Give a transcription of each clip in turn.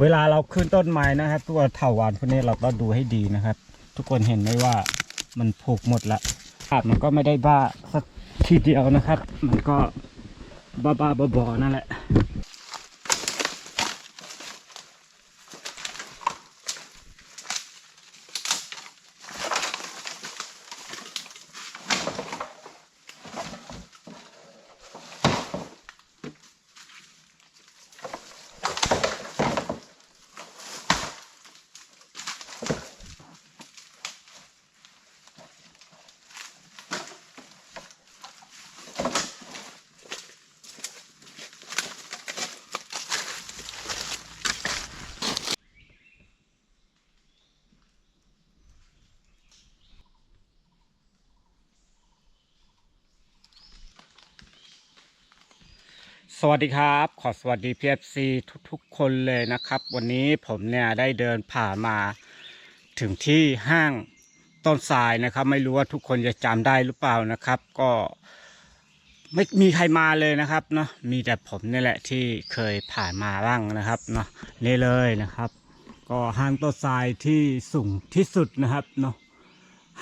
เวลาเราขึ้นต้นไม้นะครับ ตัวเถาวันพวกนี้เราก็ดูให้ดีนะครับ ทุกคนเห็นไหมว่ามันผูกหมดละภาพมันก็ไม่ได้บ้าสักทีเดียวนะครับ มันก็บ้าบ้าๆบอๆนั่นแหละ สวัสดีครับ ขอสวัสดี PFC ทุกๆ คนเลยนะครับ วันนี้ผมเนี่ยได้เดินผ่านมาถึงที่ห้างต้นทรายนะครับ ไม่รู้ว่าทุกคนจะจำได้หรือเปล่านะครับ ก็ไม่มีใครมาเลยนะครับเนาะมีแต่ผมนี่แหละที่เคยผ่านมาบ้างนะครับเนาะนี่เลยนะครับ ก็ห้างต้นทรายที่สูงที่สุดนะครับเนาะ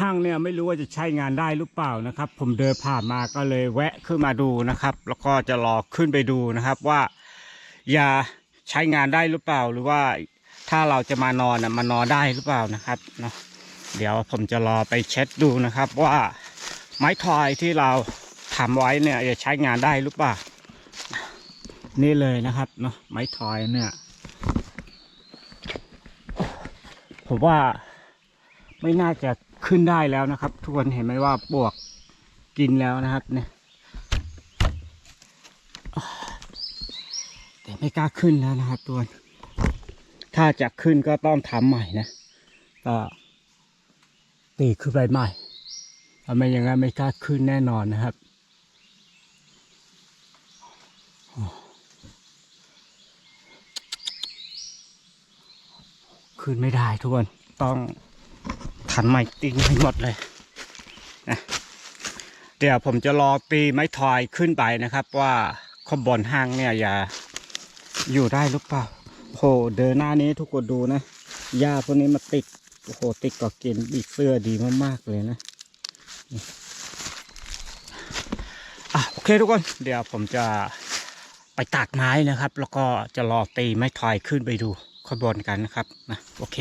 ห้างเนี่ยไม่รู้ว่าจะใช้งานได้หรือเปล่านะครับ ผมเดินผ่านมาก็เลยแวะขึ้นมาดูนะครับ แล้วก็จะรอขึ้นไปดูนะครับว่า ยาใช้งานได้หรือเปล่า หรือว่าถ้าเราจะมานอนนะมานอนได้หรือเปล่านะครับเนาะเดี๋ยวผมจะรอไปเช็ดดูนะครับว่าไม้ทอยที่เราทำไว้เนี่ยจะใช้งานได้หรือเปล่า นี่เลยนะครับเนาะไม้ทอยเนี่ย ผมว่าไม่น่าจะ ขึ้นได้แล้วนะครับ ทุกคนเห็นไหมว่าปวกกินแล้วนะครับเนี่ยแต่ไม่กล้าขึ้นแล้วนะครับทุกคนถ้าจะขึ้นก็ต้องทำใหม่นะก็ตีขึ้นไปใหม่ถ้าไม่อย่างนั้นไม่กล้าขึ้นแน่นอนนะครับขึ้นไม่ได้ทุกคนต้อง ทันไม้ตีให้หมดเลยนะเดี๋ยวผมจะรอปีไม้ทอยขึ้นไปนะครับ ว่าขางบนห้างเนี่ยอย่าอยู่ได้หรือเปล่าโหเดินหน้านี้ทุกคนดูนะหญ้าพวกนี้มาติดโอ้โหติดกับกินบีเสื้อดีมากๆเลยนะอะโอเคทุกคน เดี๋ยวผมจะไปตัดไม้นะครับ แล้วก็จะรอตีไม้ทอยขึ้นไปดูข้างบนกันนะครับนะโอเค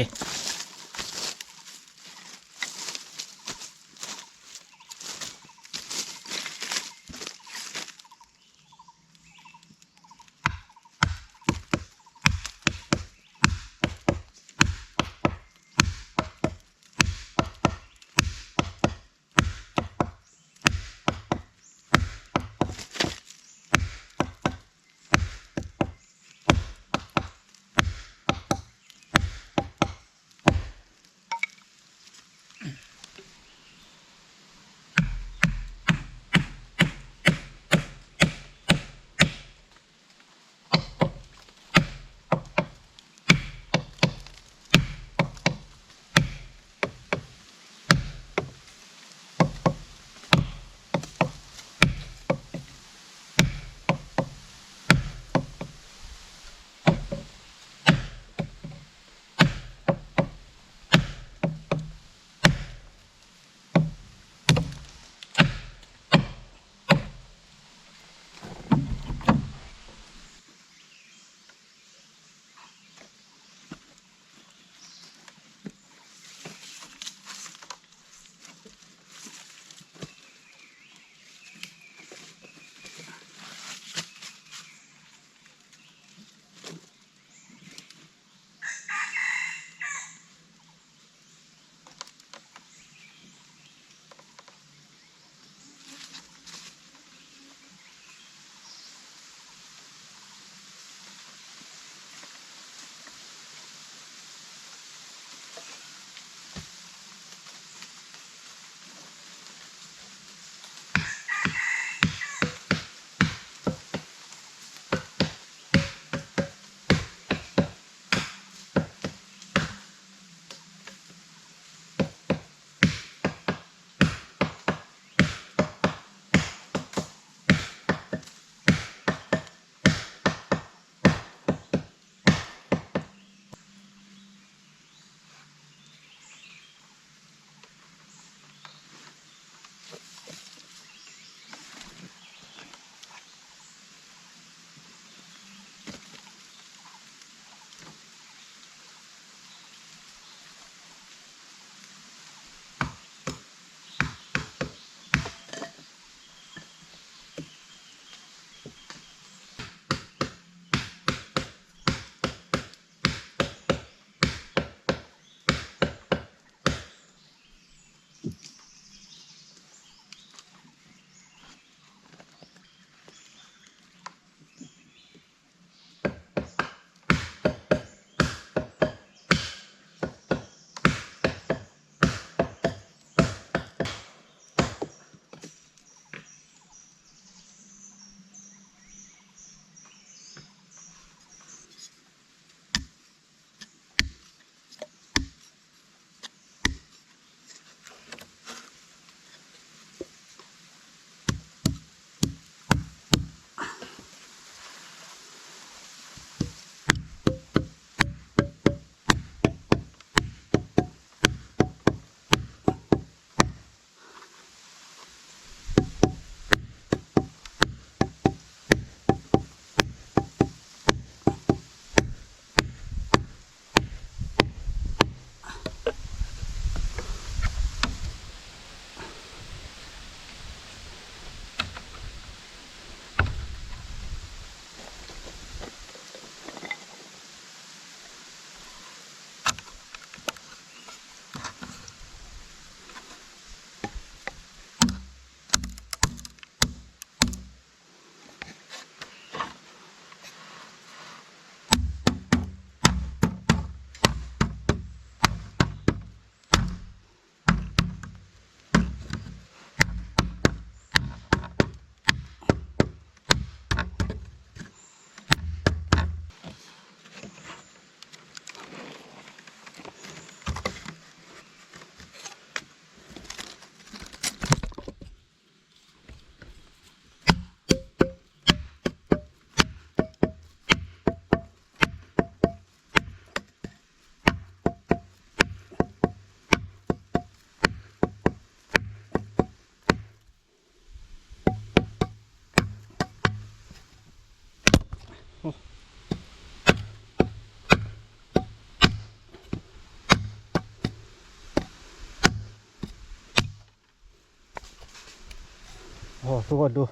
ทุกคนดู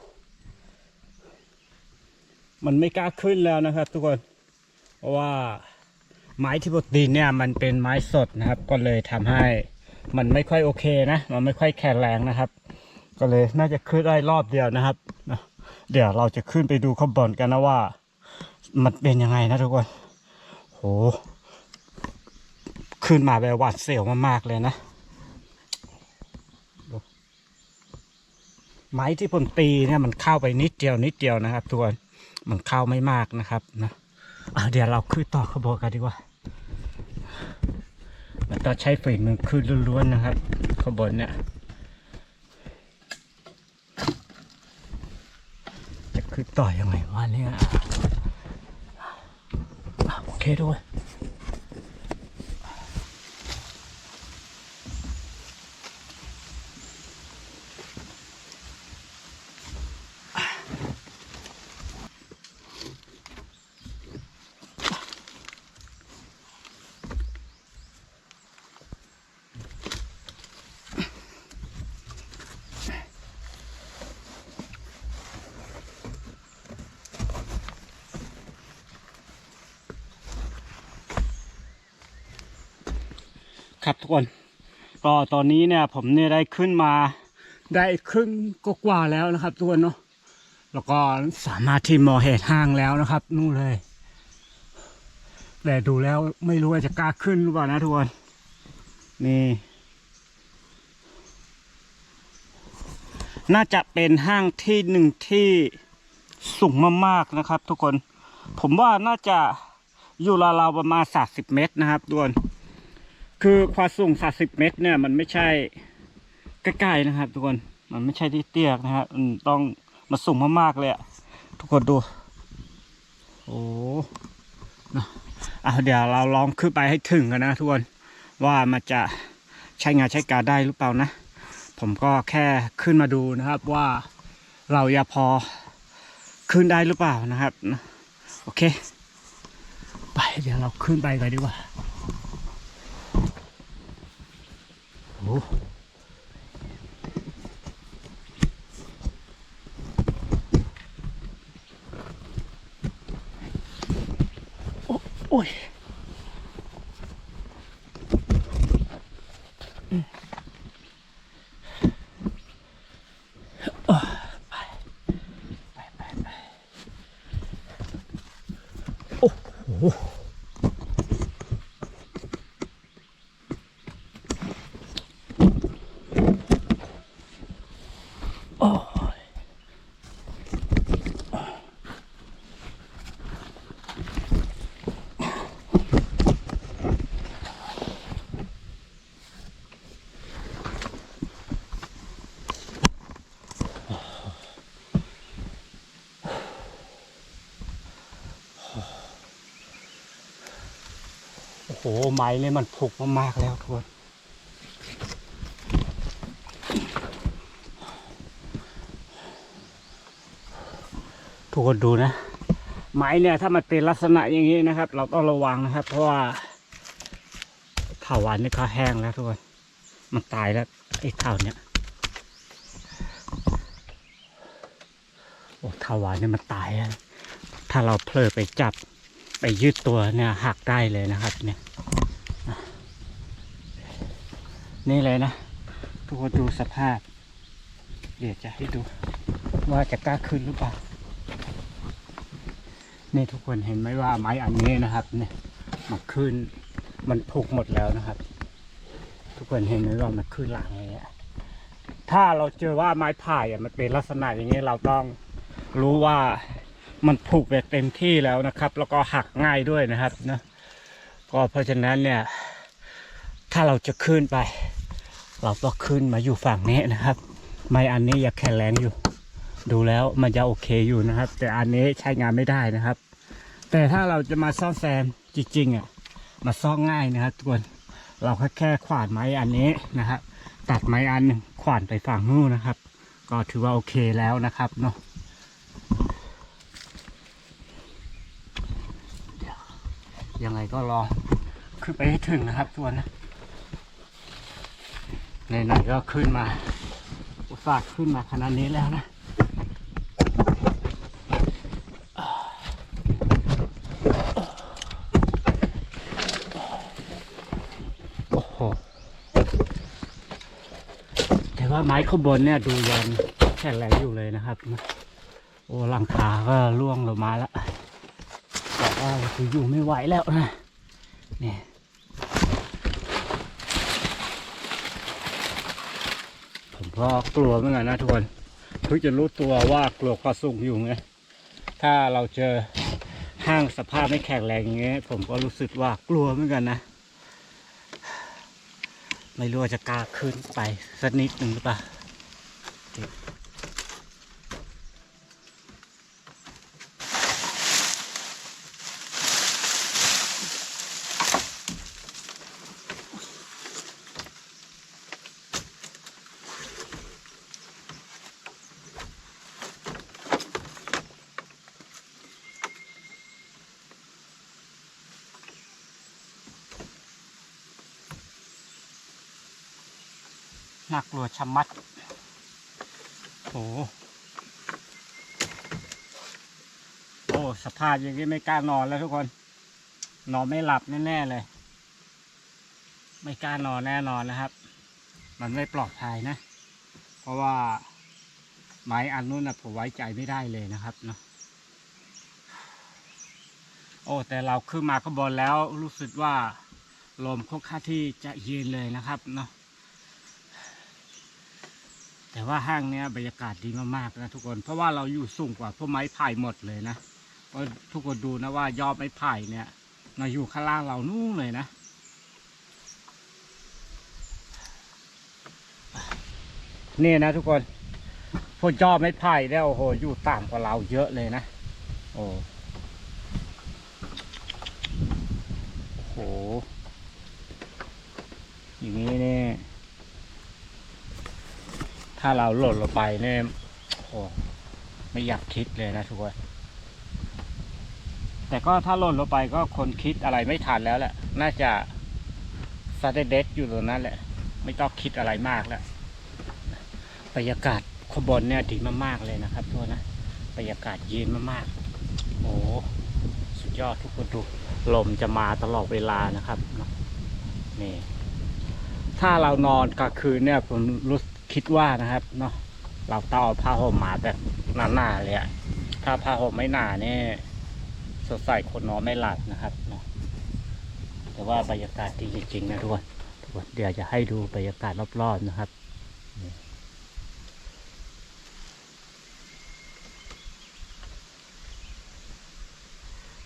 มันไม่กล้าขึ้นแล้วนะครับ ทุกคนเพราะว่าไม้ที่บดดินเนี่ยมันเป็นไม้สดนะครับ ก็เลยทำให้มันไม่ค่อยโอเคนะ มันไม่ค่อยแข็งแรงนะครับ ก็เลยน่าจะขึ้นได้รอบเดียวนะครับ เดี๋ยวเราจะขึ้นไปดูข้างบนกันนะว่า มันเป็นยังไงนะทุกคน โห ขึ้นมาแบบหวาดเสียวมากๆเลยนะ ไม้ที่ผมตีเนี่ยมันเข้าไปนิดเดียวนิดเดียวนะครับทุกคนมันเข้าไม่มากนะครับนะเดี๋ยวเราขึ้นต่อขบวนกันดีกว่ามันต้องใช้ฝีมือขึ้นล้วนๆนะครับ ขบวนเนี่ยจะขึ้นต่อยังไงวะเนี่ยอะโอเคด้วย ครับทุกคนก็ตอนนี้เนี่ยผมเนี่ยได้ขึ้นมาได้ครึ่งก็กว่าแล้วนะครับทุกคนเนาะแล้วก็สามารถที่มองเห็นห้างแล้วนะครับ นู่นเลย แต่ดูแล้วไม่รู้ว่าจะกล้าขึ้นหรือเปล่านะทุกคนนี่น่าจะเป็นห้างที่หนึ่งที่สูงมากๆนะครับ ทุกคน ผมว่าน่าจะอยู่ราวๆประมาณ30เมตรนะครับทุกคน คือความสูง 30 เมตรเนี่ย มันไม่ใช่ใกล้ๆนะครับ ทุกคนมันไม่ใช่ที่เตี้ยนะครับมันต้องมาสูงมากๆเลยอะทุกคนดู โอ้นะอะเดี๋ยวเราลองขึ้นไปให้ถึงกันนะทุกคนว่ามันจะใช้งานใช้การได้หรือเปล่านะ ผมก็แค่ขึ้นมาดูนะครับว่าเราจะพอขึ้นได้หรือเปล่านะครับ โอเค ไปเดี๋ยวเราขึ้นไปกันดีกว่า โอ้โอ้โอ้ยอืมอะไปไปไปไปโอ้โห โอ้ย โอ้โหไม้เนี่ยมันผุกมากๆแล้วทุกคนทุกคนดูนะ ไม้เนี่ยถ้ามันเป็นลักษณะอย่างนี้นะครับ เราต้องระวังนะครับ เพราะว่าเถาวันนี่เขาแห้งแล้วทุกคนมันตายแล้วไอ้เถาเนี่ยโอ้เถาวันเนี่ยมันตายแล้วถ้าเราเพลอไปจับ ไปยืดตัวเนี่ยหักได้เลยนะครับเนี่ยนี่เลยนะทุกคนดูสภาพ เดี๋ยวจะให้ดูว่าจะกล้าขึ้นหรือเปล่านี่ทุกคนเห็นไหมว่าไม้อันนี้นะครับ เนี่ยมันขึ้น มันพุกหมดแล้วนะครับ ทุกคนเห็นไหมว่ามันขึ้นหลังอย่างเงี้ยถ้าเราเจอว่าไม้พายอะมันเป็นลักษณะอย่างนี้เราต้องรู้ว่า มันผูกแบบเต็มที่แล้วนะครับ แล้วก็หักง่ายด้วยนะครับนะก็เพราะฉะนั้นเนี่ย ถ้าเราจะขึ้นไป เราต้องขึ้นมาอยู่ฝั่งนี้นะครับ ไม้อันนี้อยากแข็งแรงอยู่ ดูแล้วมันจะโอเคอยู่นะครับ แต่อันนี้ใช้งานไม่ได้นะครับ แต่ถ้าเราจะมาซ่อมแซมจริงๆอะมาซ่อมง่ายนะครับทุกคนเราแค่แค่ขวานไม้อันนี้นะครับตัดไม้อันหนึ่งขวานไปฝั่งนู้นนะครับ ก็ถือว่าโอเคแล้วนะครับเนาะ ยังไงก็ลองขึ้นไปให้ถึงนะครับส่วนนะไหนๆก็ขึ้นมา อุตส่าห์ขึ้นมาขนาดนี้แล้วนะโอ้โหแต่ว่าไม้ข้างบนเนี่ยดูยันแข็งแรงอยู่เลยนะครับ โอ้หลังคาก็ร่วงลงมาแล้ว อกว่าคืออยู่ไม่ไหวแล้วนะเนี่ยผมก็กลัวเหมือนกันนะทุกคนเพิ่งจะรู้ตัวว่ากลัวความสูงอยู่ไงถ้าเราเจอห้างสภาพไม่แข็งแรงอย่างเงี้ย ผมก็รู้สึกว่ากลัวเหมือนกันนะ ไม่รู้ว่าจะกล้าขึ้นไปสักนิดหนึ่งหรือเปล่า น่ากลัวชะมัดโอ้โอ้สภาพอย่างนี้ไม่กล้านอนแล้วทุกคน นอนไม่หลับแน่ๆเลย ไม่กล้านอนแน่นอนนะครับ มันไม่ปลอดภัยนะ เพราะว่าไม้อันนู้นนะผมไว้ใจไม่ได้เลยนะครับเนาะโอ้แต่เราขึ้นมาข้างบนแล้วรู้สึกว่าลมค่อนข้างที่จะเย็นเลยนะครับเนาะ แต่ว่าห้างเนี้ยบรรยากาศดีมากๆนะทุกคน เพราะว่าเราอยู่สูงกว่าพวกไม้ไผ่หมดเลยนะก็ทุกคนดูนะว่ายอดไม้ไผ่เนี่ยเราอยู่ข้างล่างเรานู่นเลยนะ นี่นะทุกคน พวกยอดไม้ไผ่เนี่ยโอ้โหอยู่ต่ำกว่าเราเยอะเลยนะ โอ้โหอย่างนี้เนี่ย ถ้าเราหล่นลงไปเนี่ยโอ้ไม่อยากคิดเลยนะทุกคนแต่ก็ถ้าหล่นลงไปก็คนคิดอะไรไม่ทันแล้วแหละ น่าจะซาเดเดสอยู่ตรงนั้นแหละ ไม่ต้องคิดอะไรมากแล้วบรรยากาศขางบนเนี่ยดีมากๆเลยนะครับทุกคนนะบรรยากาศเย็นมากๆโอ้สุดยอดทุกคนดูลมจะมาตลอดเวลานะครับนี่ถ้าเรานอนกลางคืนเนี่ยผมรู้ คิดว่านะครับเนาะเราต้องเอาผ้าห่มมาแบบหนาๆเลยอะถ้าผ้าห่มไม่หนาเนี่ยสดใสคนนอนไม่หลับนะครับเนาะแต่ว่าบรรยากาศดีจริงๆนะทุกคนทุกคนเดี๋ยวจะให้ดูบรรยากาศรอบๆนะครับ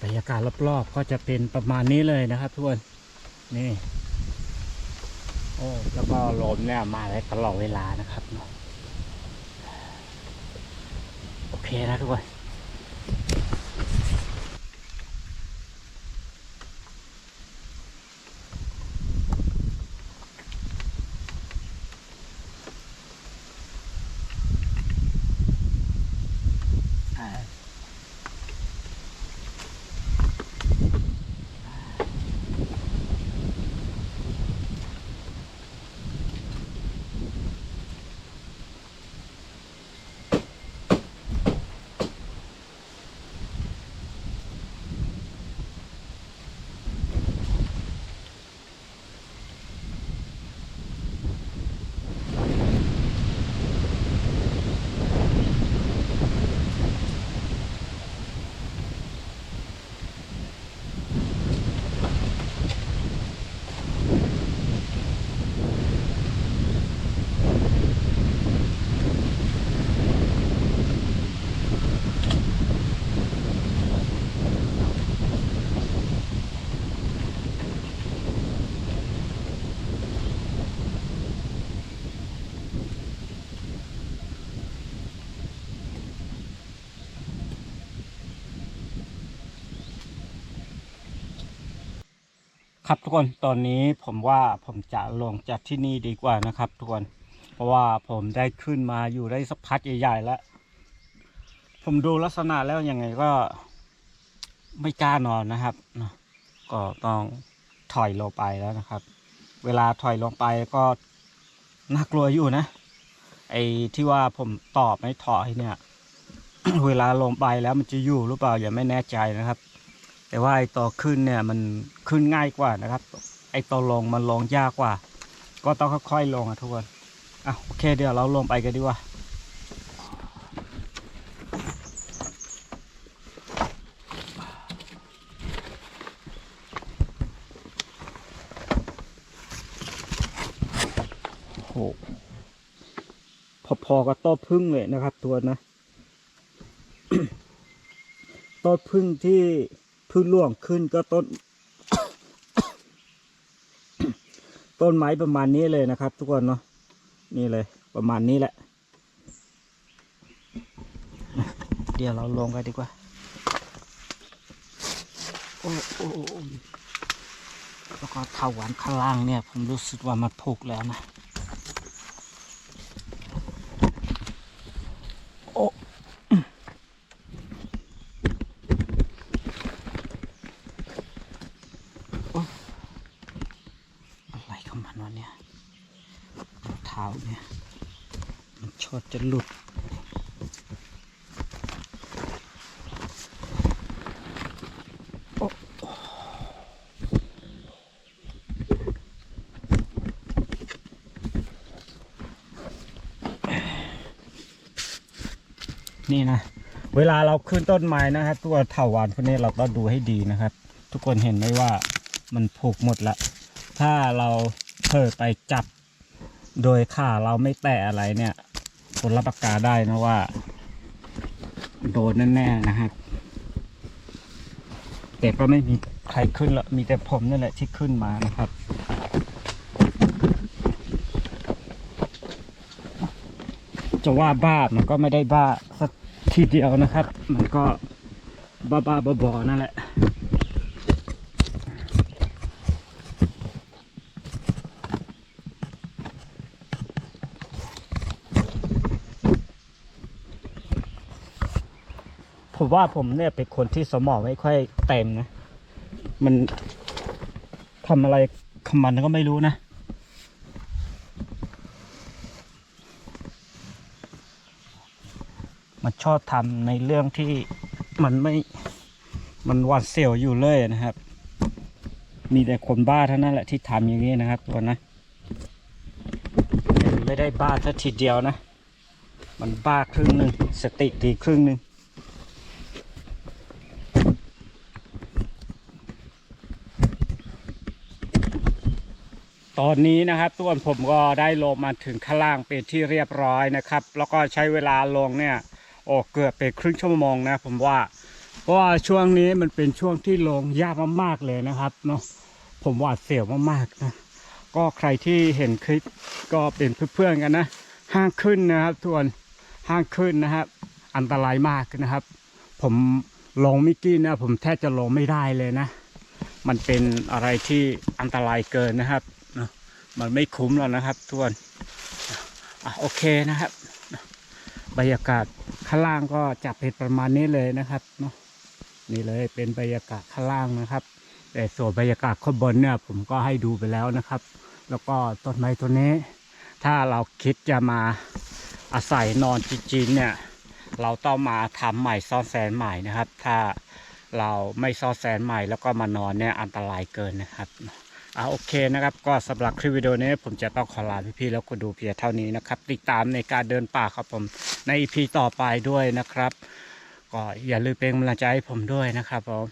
บรรยากาศรอบๆก็จะเป็นประมาณนี้เลยนะครับทุกคนนี่ แล้วก็ลมเนี่ยมาได้ตลอดเวลานะครับเนาะโอเคนะทุกคน ครับทุกคนตอนนี้ผมว่าผมจะลงจากที่นี่ดีกว่านะครับทุกคนเพราะว่าผมได้ขึ้นมาอยู่ได้สักพักใหญ่ๆแล้ว ผมดูลักษณะแล้วยังไงก็ไม่กล้านอนนะครับก็ต้องถอยลงไปแล้วนะครับ เวลาถอยลงไปก็น่ากลัวอยู่นะ ไอ้ที่ว่าผมตอบไม่ถอยเนี่ย เวลาลงไปแล้วมันจะอยู่หรือเปล่าย่าไม่แน่ใจนะครับ แต่ว่าไอ้ตัวขึ้นเนี่ยมันขึ้นง่ายกว่านะครับ ไอ้ตัวลงมันลงยากกว่า ก็ต้องค่อยๆลงอะทุกคนอะโอเคเดี๋ยวเราลงไปกันดีกว่าโอ้โหพอๆกับต้นพึ่งเลยนะครับ ตัวนะต้นพึ่งที่ พึ่งร่วงขึ้นก็ต้น ต้นไม้ประมาณนี้เลยนะครับ ทุกคนเนาะนี่เลย ประมาณนี้แหละ เดี๋ยวเราลงกันดีกว่าโอ้โอ้แล้วก็เถาวันข้างล่างเนี่ย ผมรู้สึกว่ามันผุกแล้วนะ โอ้โอ้อะไรของมันวะเนี่ยรองเท้าเนี่ย มันชด จะหลุดโอ้นี่นะ เวลาเราขึ้นต้นไม้นะครับ ตัวเถาวันพวกนี้เราก็ดูให้ดีนะครับ ทุกคนเห็นไหมว่ามันผูกหมดละ ถ้าเราเผลอไปจับโดยขาเราไม่แตะอะไรเนี่ย ผลรับประกาได้นะว่า โดนแน่ๆนะครับแต่ก็ไม่มีใครขึ้นละมีแต่ผมนี่แหละที่ขึ้นมานะครับจะว่าบ้ามันก็ไม่ได้บ้าสักทีเดียวนะครับ มันก็บ้าบ้าๆบอๆนั่นแหละ ผมว่าผมเนี่ยเป็นคนที่สมองไม่ค่อยเต็มนะ มันทำอะไรขมันก็ไม่รู้นะ มันชอบทำในเรื่องที่มันไม่ มันหวาดเสียวอยู่เลยนะครับ มีแต่คนบ้าเท่านั้นแหละที่ทำอย่างนี้นะครับตัวนะ ไม่ได้บ้าสักทีเดียวนะ มันบ้าครึ่งหนึ่งสติดีครึ่งหนึ่ง ตอนนี้นะครับตัวนผมก็ได้ลงมาถึงข้างล่างเป็นที่เรียบร้อยนะครับ แล้วก็ใช้เวลาลงเนี่ยโอ้เกือบเป็นครึ่งชั่วโมงนะผมว่า เพราะว่าช่วงนี้มันเป็นช่วงที่ลงยากมากๆเลยนะครับเนาะผมหวาดเสียวมากๆนะก็ใครที่เห็นคลิปก็เป็นเพื่อนๆกันนะ ห้างขึ้นนะครับทวนห้างขึ้นนะครับ อันตรายมากนะครับ ผมลงมิกี้นะผมแทบจะลงไม่ได้เลยนะ มันเป็นอะไรที่อันตรายเกินนะครับ มันไม่คุ้มแล้วนะครับทุกคนอะโอเคนะครับ บรรยากาศข้างล่างก็จะเป็นประมาณนี้เลยนะครับเนาะนี่เลยเป็นบรรยากาศข้างล่างนะครับ แต่ส่วนบรรยากาศข้างบนเนี่ย ผมก็ให้ดูไปแล้วนะครับ แล้วก็ต้นไม้ต้นนี้ ถ้าเราคิดจะมาอาศัยนอนจริงๆเนี่ย เราต้องมาทำใหม่ซ่อนแซนใหม่นะครับ ถ้าเราไม่ซ่อนแซนใหม่แล้วก็มานอนเนี่ยอันตรายเกินนะครับ อ่าโอเคนะครับก็สำหรับคลิปวิดีโอนี้ผมจะต้องขอลาพี่ๆแล้วก็ดูเพียงเท่านี้นะครับติดตามในการเดินป่าครับผมในอีพีต่อไปด้วยนะครับ ก็อย่าลืมเป็นกำลังใจให้ผมด้วยนะครับผม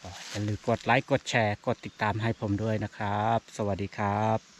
ก็อย่าลืมกดไลค์กดแชร์ กดติดตามให้ผมด้วยนะครับ สวัสดีครับ